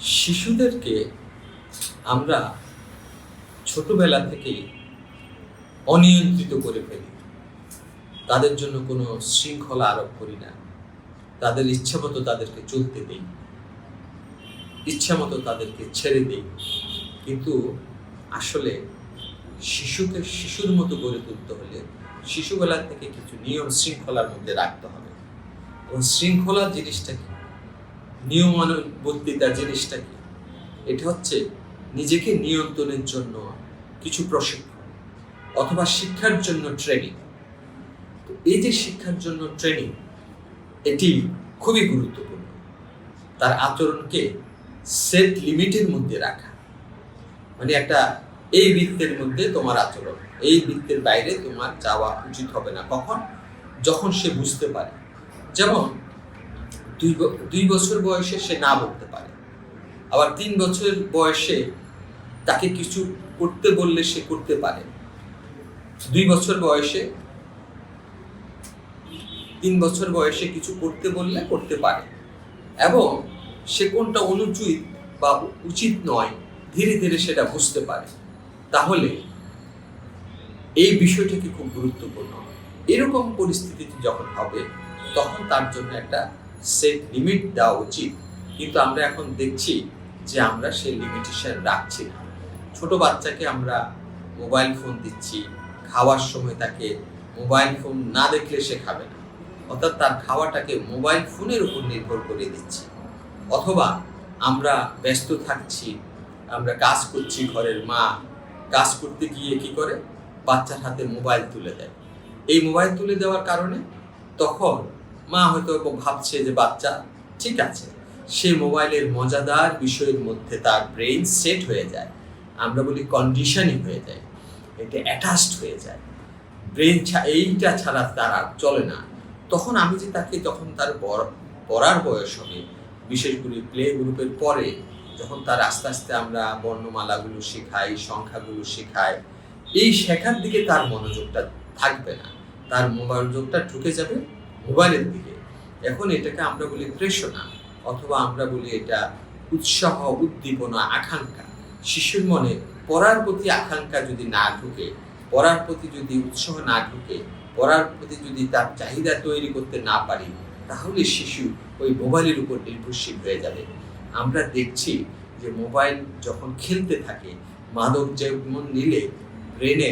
শিশুদেরকে আমরা ছোটবেলা থেকেই অনিয়ন্ত্রিত করে ফেলি। তাদের জন্য কোনো শৃঙ্খলা আরোপ করি না। তাদের ইচ্ছা মতো তাদেরকে চলতে দেই। ইচ্ছা মতো তাদেরকে ছেড়ে দেই। কিন্তু আসলে শিশুকে, শিশুর মতো গড়ে তুলতে হলে শিশুবেলা থেকে কিছু নিয়ম শৃঙ্খলার মধ্যে রাখতে হবে। এবং শৃঙ্খলা জিনিসটা কি নিয়মানুবর্তিতা জিনিসটা কি? এটা হচ্ছে নিজেকে নিয়ন্ত্রণের জন্য কিছু প্রশিক্ষণ অথবা শিক্ষার জন্য ট্রেনিং তো এই যে শিক্ষার জন্য ট্রেনিং এটি খুবই গুরুত্বপূর্ণ। তার আচরণকে সেট লিমিটের মধ্যে রাখা। মানে একটা এই বৃত্তের মধ্যে তোমার আচরণ, এই বৃত্তের বাইরে তোমার যাওয়া উচিত হবে না। কখন? যখন সে বুঝতে পারে। যেমন দুই দুই বছর বয়সে সে না বলতে পারে। আবার তিন বছর বয়সে তাকে কিছু করতে বললে সে করতে পারে। দুই বছর বয়সে, তিন বছর বয়সে কিছু করতে বললে করতে পারে। এবং সে কোনটা অনুচিত বা উচিত নয়, ধীরে ধীরে সেটা বুঝতে পারে। তাহলে এই বিষয়টা কি খুব গুরুত্বপূর্ণ। এরকম পরিস্থিতিতে যখন হবে, তখন তার জন্য একটা সেট লিমিট দেওয়া উচিত। কিন্তু আমরা এখন দেখছি যে আমরা সেই লিমিটেশন রাখছি না। ছোট বাচ্চাকে আমরা মোবাইল ফোন দিচ্ছি, খাওয়ার সময় তাকে মোবাইল ফোন না দেখলে সে খাবে না। অর্থাৎ তার খাওয়াটাকে মোবাইল ফোনের উপর নির্ভর করে দিচ্ছি। অথবা আমরা ব্যস্ত থাকছি, আমরা কাজ করছি ঘরের মা, কাজ করতে গিয়ে কি করে? বাচ্চার হাতে মোবাইল তুলে দেয়। এই মোবাইল তুলে দেওয়ার কারণে তখন মা হয়তো ভাবছে যে, বাচ্চা, ঠিক আছে। সে মোবাইলের মজাদার বিষয়ের মধ্যে তার ব্রেইন সেট হয়ে যায়। আমরা বলি কন্ডিশনিং হয়ে যায়। এটা অ্যাটাচড হয়ে যায়। ব্রেন এইটা ছাড়া তার আর চলে না। তখন আমি যে তাকে যখন তার পড়ার বয়স হবে, বিশেষ করে প্লে গ্রুপের পরে, যখন তার আস্তে আস্তে আমরা বর্ণমালাগুলো শেখাই, সংখ্যাগুলো শেখাই, এই শেখার দিকে তার মনোযোগটা থাকবে না। তার মনোযোগটা ঢুকে যাবে। মোবাইলের দিকে। এখন এটাকে আমরা বলি প্রেষণা অথবা আমরা বলি এটা উৎসাহ, উদ্দীপনা, আকাঙ্ক্ষা। শিশুর মনে পড়ার প্রতি আকাঙ্ক্ষা যদি না ঢুকে, পড়ার প্রতি যদি উৎসাহ না ঢুকে, পড়ার প্রতি যদি তার চাহিদা তৈরি করতে না পারি, তাহলে শিশু ওই মোবাইলের উপর নির্ভরশীল হয়ে যাবে। আমরা দেখছি যে মোবাইল যখন খেলতে থাকে, মাদক যেমন নিলে ব্রেনে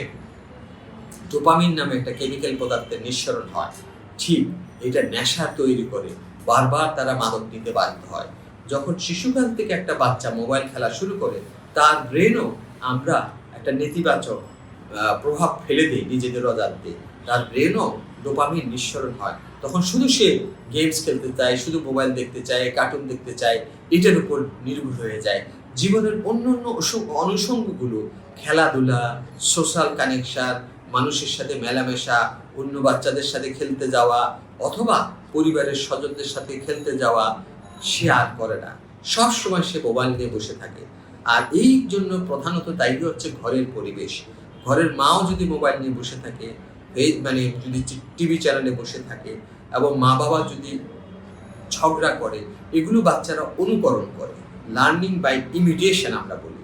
ডোপামিন নামে একটা কেমিক্যাল পদার্থের নিঃসরণ হয়। ঠিক এটা নেশা তৈরি করে, বারবার তারা মাদক নিতে বাধ্য হয়। যখন শিশুকাল থেকে একটা বাচ্চা মোবাইল খেলা শুরু করে, তার ব্রেনও আমরা একটা নেতিবাচক প্রভাব ফেলে দিই নিজেদের অজান্তে। তার ব্রেনও ডোপামিন নিঃসরণ হয়। তখন শুধু সে গেমস খেলতে চায়, শুধু মোবাইল দেখতে চায় কার্টুন দেখতে চায়, এটার উপর নির্ভর হয়ে যায়। জীবনের অন্য অন্য অনুষঙ্গগুলো, খেলাধুলা সোশ্যাল কানেকশন মানুষের সাথে মেলামেশা, অন্য বাচ্চাদের সাথে খেলতে যাওয়া অথবা পরিবারের স্বজনদের সাথে খেলতে যাওয়া সে আর করে না। সব সময় সে মোবাইল নিয়ে বসে থাকে। আর এই জন্য প্রধানত দায়ী হচ্ছে ঘরের পরিবেশ। ঘরের মাও যদি মোবাইল নিয়ে বসে থাকে, এই মানে যদি টিভি চ্যানেলে বসে থাকে এবং মা বাবা যদি ঝগড়া করে, এগুলো বাচ্চারা অনুকরণ করে। লার্নিং বাই ইমিডিয়েশন আমরা বলি।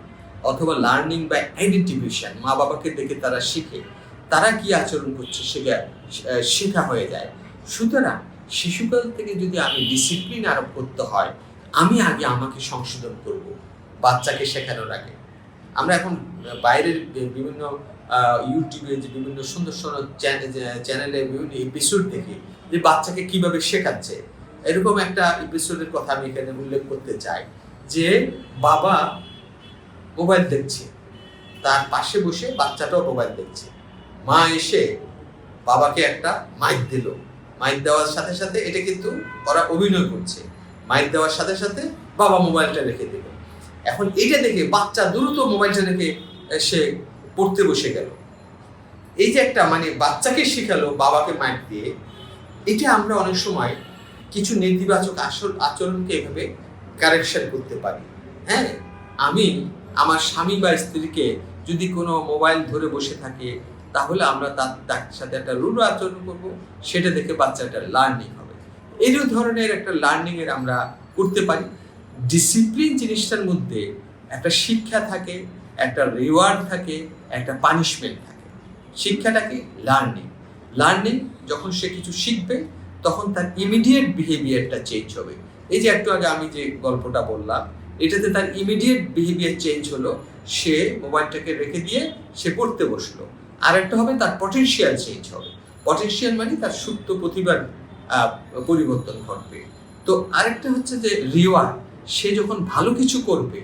অথবা লার্নিং বাই আইডেন্টিফিকেশন। মা বাবাকে দেখে তারা শিখে। তারা কি আচরণ করছে সেটা শেখা হয়ে যায়। সুতরাং শিশুকাল থেকে যদি আমি ডিসিপ্লিন আরোপ করতে হয়, আমি আগে আমাকে সংশোধন করব, বাচ্চাকে শেখানোর আগে। আমরা এখন বাইরের বিভিন্ন ইউটিউবে যে বিভিন্ন সুন্দর সুন্দর চ্যানেলে বিভিন্ন এপিসোড দেখি, যে বাচ্চাকে কীভাবে শেখাচ্ছে। এরকম একটা এপিসোডের কথা আমি এখানে উল্লেখ করতে চাই, যে বাবা মোবাইল দেখছে, তার পাশে বসে বাচ্চাটাও মোবাইল দেখছে। মা এসে বাবাকে একটা মাইক দিল। মাইক দেওয়ার সাথে সাথে এটা কিন্তু ওরা অভিনয় করছে। মাইক দেওয়ার সাথে সাথে বাবা মোবাইলটা রেখে দিল। এখন এটা দেখে বাচ্চা দ্রুত মোবাইলটা রেখে সে পড়তে বসে গেল। এই যে একটা মানে বাচ্চাকে শেখালো বাবাকে মাইক দিয়ে, এটা আমরা অনেক সময় কিছু নেতিবাচক আসল আচরণকে এভাবে কারেকশন করতে পারি। হ্যাঁ? আমি আমার স্বামী বা স্ত্রীকে যদি কোনো মোবাইল ধরে বসে থাকে তাহলে আমরা তার তার সাথে একটা রুল আচরণ করব, সেটা দেখে বাচ্চাটা লার্নিং হবে। এই ধরনের একটা লার্নিং এর আমরা করতে পারি। ডিসিপ্লিন জিনিসটার মধ্যে একটা শিক্ষা থাকে, একটা রিওয়ার্ড থাকে, একটা পানিশমেন্ট থাকে। শিক্ষাটাকে লার্নিং লার্নিং যখন সে কিছু শিখবে, তখন তার ইমিডিয়েট বিহেভিয়ারটা চেঞ্জ হবে। এই যে একটু আগে আমি যে গল্পটা বললাম, এটাতে তার ইমিডিয়েট বিহেভিয়ার চেঞ্জ হলো, সে মোবাইলটাকে রেখে দিয়ে সে পড়তে বসল। আর একটা হবে তার পটেনশিয়াল চেঞ্জ হবে। পটেনশিয়াল মানে তার সুপ্ত প্রতিভার পরিবর্তন ঘটবে। তো আরেকটা হচ্ছে যে রিওয়ার্ড সে যখন ভালো কিছু করবে,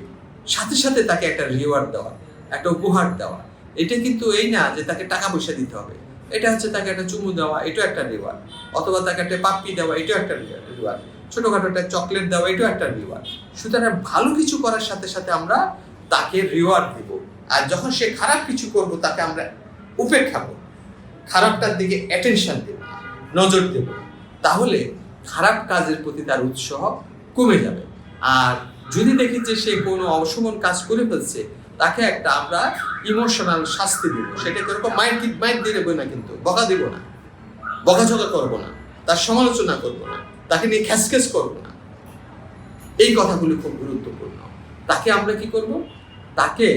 সাথে সাথে তাকে একটা রিওয়ার্ড দেওয়া, একটা উপহার দেওয়া। এটা কিন্তু এই না যে তাকে টাকা পয়সা দিতে হবে। এটা হচ্ছে তাকে একটা চুমু দেওয়া, এটাও একটা রিওয়ার্ড অথবা তাকে একটা পাপ্পি দেওয়া, এটাও একটা রিওয়ার্ড ছোটখাটো একটা চকলেট দেওয়া, এটাও একটা রিওয়ার্ড সুতরাং ভালো কিছু করার সাথে সাথে আমরা তাকে রিওয়ার্ড দেব। আর যখন সে খারাপ কিছু করব, তাকে আমরা উপেক্ষা করব খারাপটার দিকে অ্যাটেনশন দেব নজর দেব তাহলে খারাপ কাজের প্রতি তার উৎসাহ কমে যাবে। আর যদি দেখি যে সে কোনো অসমান কাজ করে ফেলছে, তাকে একটা আমরা ইমোশনাল শাস্তি দিব। সেটা কীরকম মাইন্ড মাইন্ড দিয়ে দেবো না কিন্তু, বকা দিব না। বকাঝকা করব না, তার সমালোচনা করব না, তাকে নিয়ে খ্যাসখ্যাস করব না। এই কথাগুলি খুব গুরুত্বপূর্ণ। তাকে আমরা কি করব? তাকে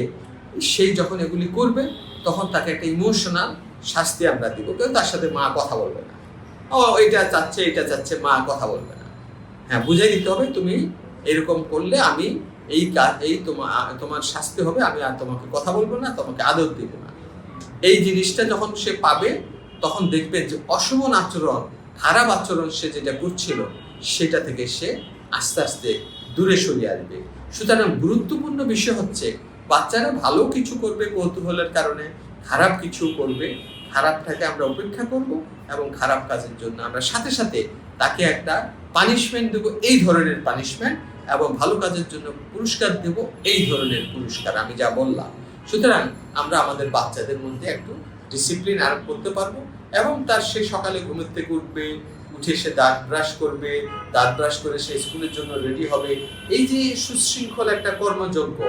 সেই যখন এগুলি করবে তখন তাকে একটা ইমোশনাল শাস্তি আমরা দিব। কিন্তু তার সাথে মা কথা বলবে না। ও, এটা চাচ্ছে এটা চাচ্ছে, মা কথা বলবে না। হ্যাঁ বুঝাই দিতে হবে তুমি এরকম করলে আমি এই কাজ এই তোমার তোমার শাস্তি হবে, আমি আর তোমাকে কথা বলব না, তোমাকে আদর দিব না। এই জিনিসটা যখন সে পাবে, তখন দেখবে যে অসমান আচরণ, খারাপ আচরণ সে যেটা করছিল, সেটা থেকে সে আস্তে আস্তে দূরে সরিয়ে আসবে। সুতরাং গুরুত্বপূর্ণ বিষয় হচ্ছে বাচ্চারা ভালো কিছু করবে কৌতূহলের কারণে, খারাপ কিছু করবে, খারাপটাকে আমরা উপেক্ষা করব এবং খারাপ কাজের জন্য আমরা সাথে সাথে তাকে একটা পানিশমেন্ট দেবো, এই ধরনের পানিশমেন্ট এবং ভালো কাজের জন্য পুরস্কার দেব, এই ধরনের পুরস্কার আমি যা বললাম। সুতরাং আমরা আমাদের বাচ্চাদের মধ্যে একটু ডিসিপ্লিন আরোপ করতে পারব এবং তার সে সকালে ঘুমের থেকে উঠবে, উঠে সে দাঁত ব্রাশ করবে, দাঁত ব্রাশ করে সে স্কুলের জন্য রেডি হবে। এই যে সুশৃঙ্খল একটা কর্মযোগ্য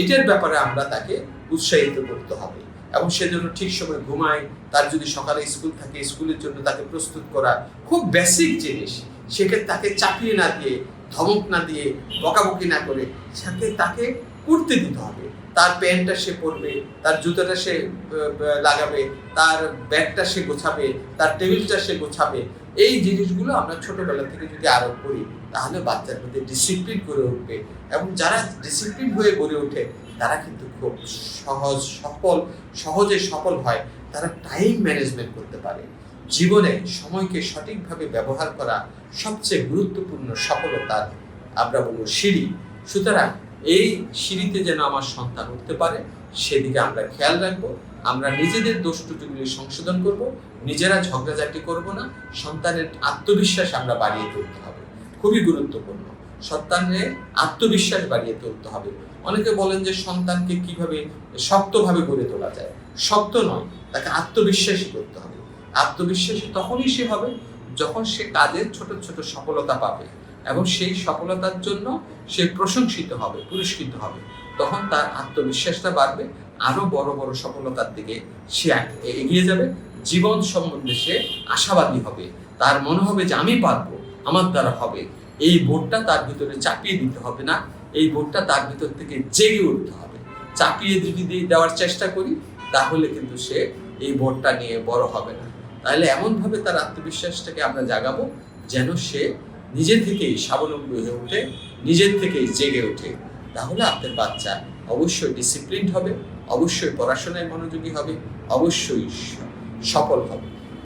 এটার ব্যাপারে আমরা তাকে উৎসাহিত করতে হবে। এবং সেজন্য ঠিক সময় ঘুমায়, তার যদি সকালে স্কুল থাকে, স্কুলের জন্য তাকে প্রস্তুত করা খুব বেসিক জিনিস, সেক্ষেত্রে তাকে চাপিয়ে না দিয়ে, ধমক না দিয়ে, বকাবকি না করে সাথে তাকে করতে দিতে হবে। তার প্যান্টটা সে পরবে, তার জুতোটা সে লাগাবে, তার ব্যাগটা সে গোছাবে, তার টেবিলটা সে গোছাবে এই জিনিসগুলো আমরা ছোটবেলা থেকে যদি আরোপ করি, তাহলে বাচ্চার মধ্যে ডিসিপ্লিন করে উঠবে। এবং যারা ডিসিপ্লিন হয়ে গড়ে ওঠে, তারা কিন্তু খুব সহজ, সফল, সহজে সফল হয়। তারা টাইম ম্যানেজমেন্ট করতে পারে। জীবনে সময়কে সঠিকভাবে ব্যবহার করা সবচেয়ে গুরুত্বপূর্ণ সফলতার আমরা বলব সিঁড়ি। সুতরাং এই সিঁড়িতে যেন আমার সন্তান উঠতে পারে সেদিকে আমরা খেয়াল রাখব, আমরা নিজেদের দোষ ত্রুটিগুলি সংশোধন করব, নিজেরা ঝগড়াঝাটি করব না, সন্তানের আত্মবিশ্বাস আমরা বাড়িয়ে তুলতে হবে। খুবই গুরুত্বপূর্ণ। সন্তানের আত্মবিশ্বাস বাড়িয়ে তুলতে হবে। অনেকে বলেন যে সন্তানকে কীভাবে শক্তভাবে গড়ে তোলা যায়। শক্ত নয়, তাকে আত্মবিশ্বাসী করতে হবে। আত্মবিশ্বাসী তখনই সে হবে যখন সে কাজের ছোট ছোট সফলতা পাবে এবং সেই সফলতার জন্য সে প্রশংসিত হবে, পুরস্কৃত হবে। তখন তার আত্মবিশ্বাসটা বাড়বে, আরও বড় বড় সফলতার দিকে সে এগিয়ে যাবে, জীবন সম্বন্ধে সে আশাবাদী হবে। তার মনে হবে যে আমি পারব, আমার দ্বারা হবে। এই বোর্ডটা তার ভিতরে চাপিয়ে দিতে হবে না, এই বোর্ডটা তার ভিতর থেকে জেগে উঠতে হবে। চাপিয়ে যদি দেওয়ার চেষ্টা করি, তাহলে কিন্তু সে এই বোর্ডটা নিয়ে বড় হবে না। তাহলে এমনভাবে তার আত্মবিশ্বাসটাকে আমরা জাগাবো, যেন সে নিজে থেকেই স্বাবলম্বী হয়ে ওঠে নিজের থেকেই জেগে ওঠে তাহলে আপনার বাচ্চা অবশ্যই ডিসিপ্লিন হবে অবশ্যই পড়াশোনায় মনোযোগী হবে অবশ্যই সফল হবে।